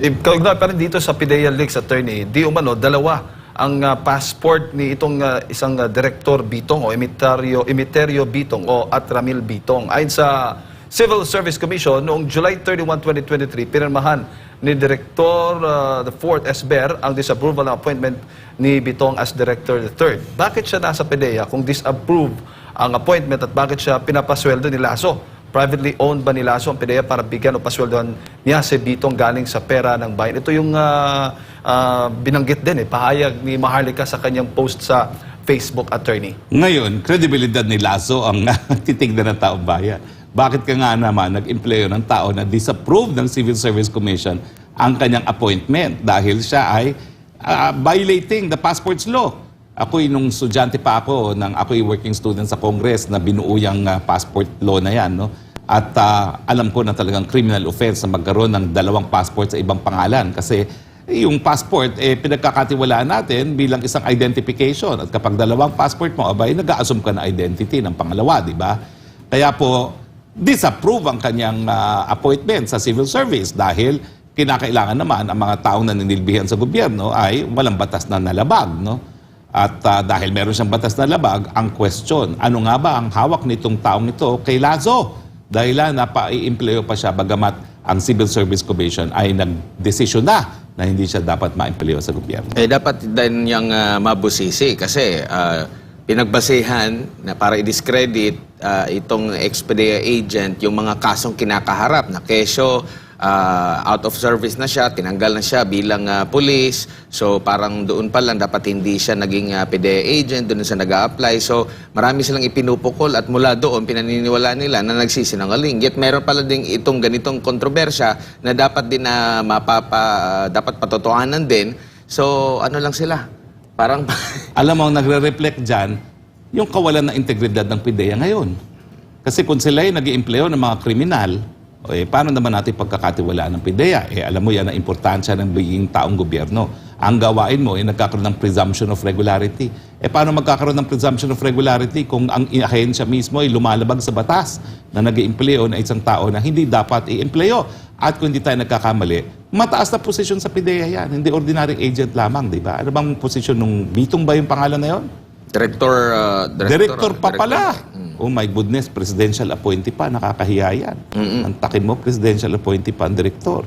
Kaugnay pa rin dito sa PIDEA Leaks attorney, di umano, dalawa ang ah, passport ni itong ah, isang ah, Director Bitong o Emiterio, Emiterio Bitong o at Ramil Bitong. Ayon sa Civil Service Commission, noong July 31, 2023, pinirmahan ni Director ah, the 4th Esber ang disapproval ng appointment ni Bitong as Director the 3rd. Bakit siya nasa PIDEA kung disapprove ang appointment at bakit siya pinapasweldo ni Lasso? Privately owned ba ni Lasso ang PIDEA para bigyan o pasweldohan niya si Bitong galing sa pera ng bayan? Ito yung ah, ah, binanggit din eh, pahayag ni Maharlika sa kanyang post sa Facebook attorney. Ngayon, kredibilidad ni Lasso ang titignan ng taong bayan. Bakit ka nga naman nag-employo ng tao na disapprove ng Civil Service Commission ang kanyang appointment dahil siya ay ah, violating the passports law. Ako'y nung estudyante pa ako, nang ako'y working student sa Congress na binuo yung ah, passport law na yan. No? At ah, alam ko na talagang criminal offense na magkaroon ng dalawang passport sa ibang pangalan kasi yung passport, eh, pinagkakatiwalaan natin bilang isang identification. At kapag dalawang passport mo, abay, nag-a-assume ka na identity ng pangalawa, di ba? Kaya po, disapprove ang kanyang ah, appointment sa civil service dahil kinakailangan naman ang mga taong naninilbihan sa gobyerno ay walang batas na nalabag, no? At ah, dahil meron siyang batas na labag, ang question, ano nga ba ang hawak nitong taong ito kay Lazo? Dahil na napaiempleyo pa siya bagamat ang Civil Service Commission ay nagdesisyon na na hindi siya dapat ma-empleyo sa gobyerno. Eh, dapat din niyang ah, mabusisi kasi ah, pinagbasehan na para i-discredit ah, itong ex-PDEA agent yung mga kasong kinakaharap na kesyo, ah, out of service na siya, tinanggal na siya bilang ah, pulis. So parang doon pa lang dapat hindi siya naging ah, PDEA agent, doon siya nag apply So marami silang ipinupukol at mula doon pinaniniwala nila na nagsisinungaling. Yet meron pala ding itong ganitong kontrobersya na dapat din na mapapa, ah, dapat patotohanan din. So ano lang sila? Parang Alam mo, ang nagre-reflect dyan, yung kawalan ng integridad ng PIDEA ngayon. Kasi kung sila ay nag ng mga kriminal, eh, paano naman natin pagkakatiwalaan ng PIDEA? Eh, alam mo yan ang importansya ng biging taong gobyerno. Ang gawain mo ay nagkakaroon ng presumption of regularity. Eh, paano magkakaroon ng presumption of regularity kung ang ahensya mismo ay lumalabag sa batas na nag na isang tao na hindi dapat i-empleyo? At kung hindi tayo nagkakamali, mataas na posisyon sa PIDEA yan. Hindi ordinary agent lamang, di ba? Ano bang posisyon nung Bitong ba yung pangalan na yon? director, ah, Director, pa director. pala. Oh my goodness, presidential appointee pa, nakakahiya yan. Ang takin mo, presidential appointee pa ang director.